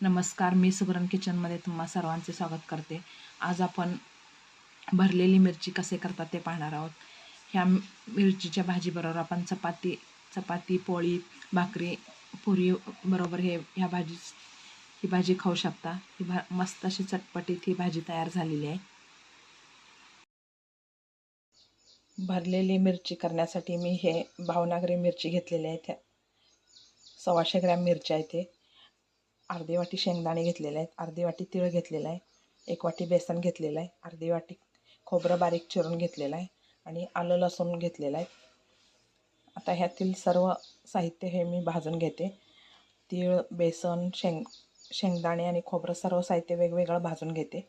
नमस्कार मी सुगरण किचनमध्ये तुम्हा सर्वांचे स्वागत करते. आज आपण भरलेली मिरची कसे करतात ते पाहणार आहोत. ह्या मिरचीच्या भाजीबरोबर आपण चपाती चपाती पोळी भाकरी पुरी बरोबर हे ह्या भाजी ही भाजी खाऊ शकता. ही भा मस्त अशी चटपटीत ही भाजी तयार झालेली आहे. भरलेली मिरची करण्यासाठी मी हे भावनागरी मिरची घेतलेली आहे. त्या सव्वाशे ग्रॅम मिरची आहे ते अर्धी वाटी शेंगदाणे घेतलेले आहेत अर्धी वाटी तिळ घेतलेलं आहे एक वाटी बेसन घेतलेलं आहे अर्धी वाटी खोबरं बारीक चिरून घेतलेलं आहे आणि आलं लसूण घेतलेलं आहे. आता ह्यातील सर्व साहित्य हे मी भाजून घेते. तीळ बेसन शेंग शेंगदाणे आणि खोबरं सर्व साहित्य वेगवेगळं भाजून घेते.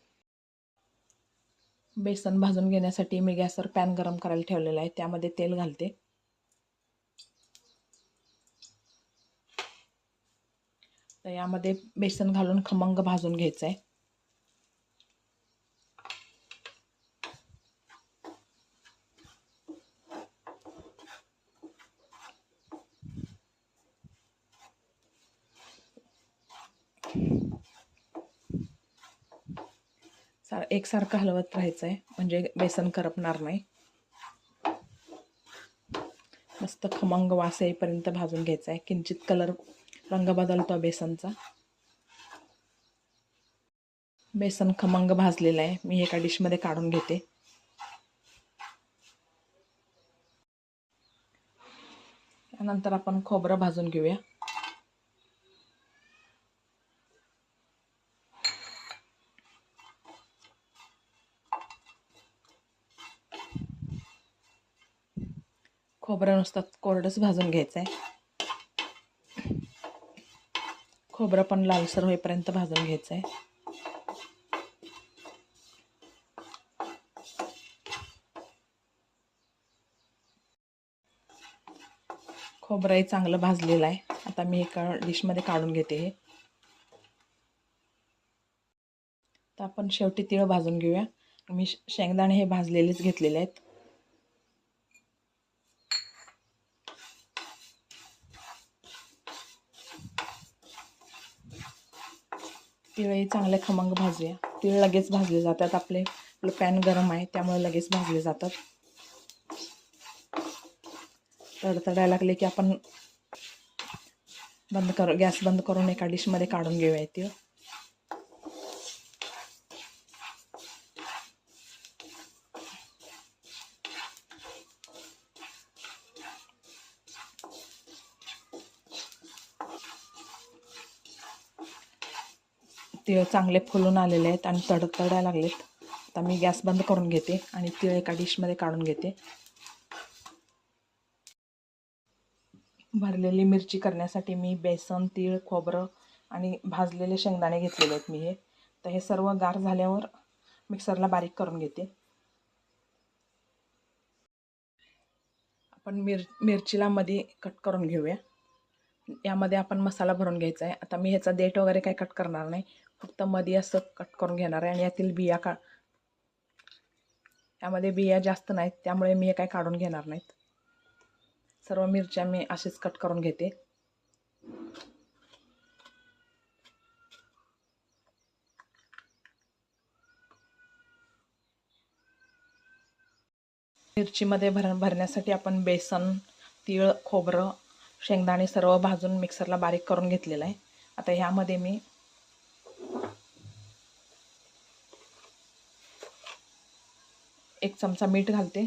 बेसन भाजून घेण्यासाठी मी गॅसवर पॅन गरम करायला ठेवलेला आहे त्यामध्ये तेल घालते. तर यामध्ये बेसन घालून खमंग भाजून घ्यायचं आहे सार एकसारखं हलवत राहायचं आहे म्हणजे बेसन करपणार नाही. मस्त खमंग वास येईपर्यंत भाजून घ्यायचा आहे किंचित कलर रंग बदलतो बेसनचा. बेसन खमंग भाजलेला आहे. मी एका डिशमध्ये काढून घेते. त्यानंतर आपण खोबरं भाजून घेऊया. खोबरं नुसतं कोरडंच भाजून घ्यायचं आहे खोबरं पण लालसर होईपर्यंत भाजून घ्यायचं आहे खोबरंही चांगलं भाजलेलं आहे. आता मी एका डिशमध्ये काढून घेते हे. तर आपण शेवटी तिळ भाजून घेऊया. मी शेंगदाणे हे भाजलेलेच घेतलेले आहेत. तिळही चांगले खमंग भाजूया तिळ लगेच भाजले जातात आपले. आपलं पॅन गरम आहे त्यामुळे लगेच भाजले जातात. तडतडायला लागले की आपण बंद करू गॅस बंद करून एका डिशमध्ये काढून घेऊया तिळ. तिळ चांगले फुलून आलेले आहेत आणि तडतडायला लागलेत. आता मी गॅस बंद करून घेते आणि तिळ एका डिशमध्ये काढून घेते. भरलेली मिरची करण्यासाठी मी बेसन तीळ खोबरं आणि भाजलेले शेंगदाणे घेतलेले आहेत मी हे. तर हे सर्व गार झाल्यावर मिक्सरला बारीक करून घेते. आपण मिर मिरचीला मध्ये कट करून घेऊया. यामध्ये आपण मसाला भरून घ्यायचा आहे. आता मी ह्याचा देठ वगैरे काही कट करणार नाही. फक्त मध्ये असं कट करून घेणार आहे आणि यातील बिया का यामध्ये बिया जास्त नाहीत त्यामुळे मी काय काढून घेणार नाहीत. सर्व मिरच्या मी असेच कट करून घेते. मिरचीमध्ये भर भरण्यासाठी आपण बेसन तीळ खोबरं शेंगदाणे सर्व भाजून मिक्सरला बारीक करून घेतलेलं आहे. आता ह्यामध्ये मी एक चमचा मीठ घालते.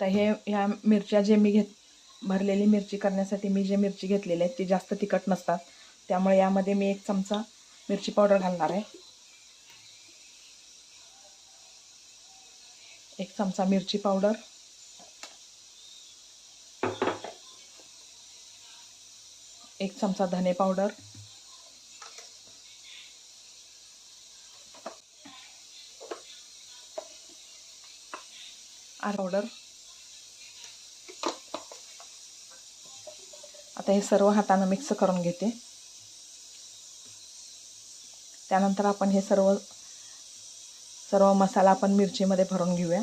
तर हे ह्या मिरच्या जे मी घेत भरलेली मिरची करण्यासाठी मी जे मिरची घेतलेली आहे ती जास्त तिखट नसतात. त्यामुळे यामध्ये मी एक चमचा मिरची पावडर घालणार आहे. एक चमचा मिरची पावडर. एक चमचा धने पावडर. पावडर. आता हे सर्व हातानं मिक्स करून घेते. त्यानंतर आपण हे सर्व सर्व मसाला आपण मिरचीमध्ये भरून घेऊया.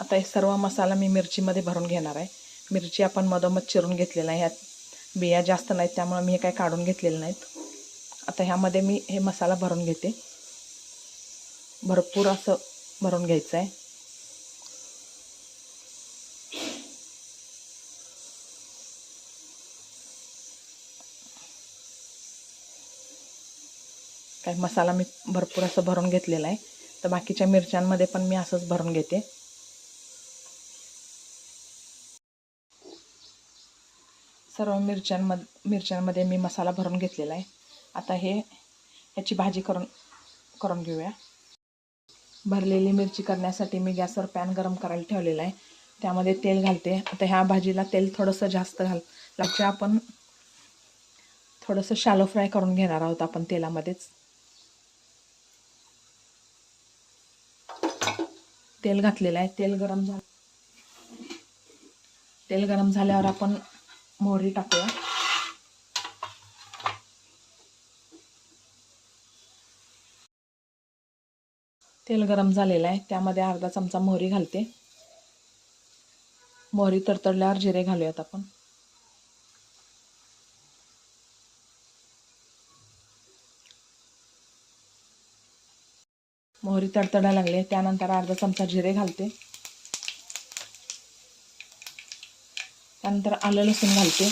आता हे सर्व मसाला मी मिरचीमध्ये भरून घेणार आहे. मिरची आपण मधोमध चिरून घेतलेला आहे ह्यात बिया जास्त नाहीत त्यामुळे मी हे काही काढून घेतलेले नाहीत. आता ह्यामध्ये मी हे मसाला भरून घेते. भरपूर असं भरून घ्यायचं आहे काय मसाला मी भरपूर असं भरून घेतलेला आहे. तर बाकीच्या मिरच्यांमध्ये पण मी असंच भरून घेते. सर्व मिरच्यांमध मिरच्यांमध्ये मी मसाला भरून घेतलेला आहे. आता हे ह्याची भाजी करून करून घेऊया. भरलेली मिरची करण्यासाठी मी गॅसवर पॅन गरम करायला ठेवलेला आहे. त्यामध्ये तेल घालते. आता ह्या भाजीला तेल थोडंसं जास्त घाल लागते आपण थोडंसं शालो फ्राय करून घेणार आहोत आपण तेलामध्येच. तेल घातलेलं आहे. तेल गरम झालं. तेल गरम झाल्यावर आपण मोहरी टाकूया. तेल गरम झालेलं आहे. त्यामध्ये अर्धा चमचा मोहरी घालते. मोहरी तरतडल्यावर जिरे घालूयात आपण. मोहरी तडतडायला लागले त्यानंतर अर्धा चमचा जिरे घालते. त्यानंतर आलं लसूण घालते.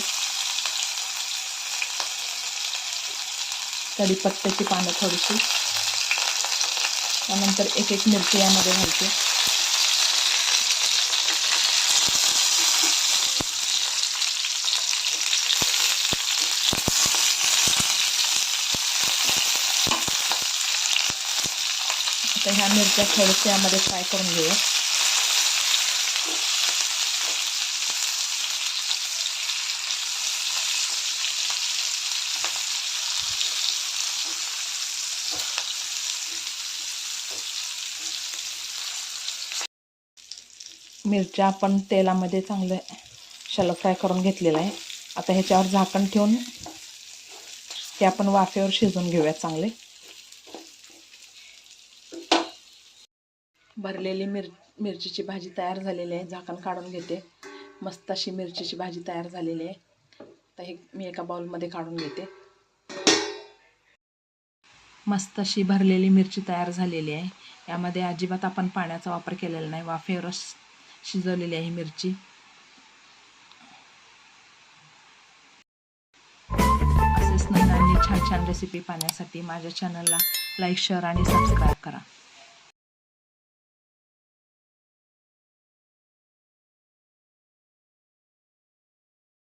कढीपत्त्याची पानं थोडीशी. त्यानंतर एक एक मिरची यामध्ये घालते. आता ह्या मिरच्या थोडंसं यामध्ये फ्राय करून घेऊया मिरच्या आपण तेलामध्ये चांगलं शॅलो फ्राय करून घेतलेलं आहे. आता ह्याच्यावर झाकण ठेवून ते आपण वाफेवर शिजवून घेऊया चांगले. भरलेली मिर मिरचीची भाजी तयार झालेली आहे. झाकण काढून घेते. मस्त अशी मिरचीची भाजी तयार झालेली आहे. तर हे मी एका बाउलमध्ये काढून घेते. मस्त अशी भरलेली मिरची तयार झालेली आहे. यामध्ये अजिबात आपण पाण्याचा वापर केलेला नाही. वाफेवरच शिजवलेली आहे मिरची. असेच नवीन आणि छान छान रेसिपी पाहण्यासाठी माझ्या चॅनलला लाईक शेअर आणि सबस्क्राईब करा.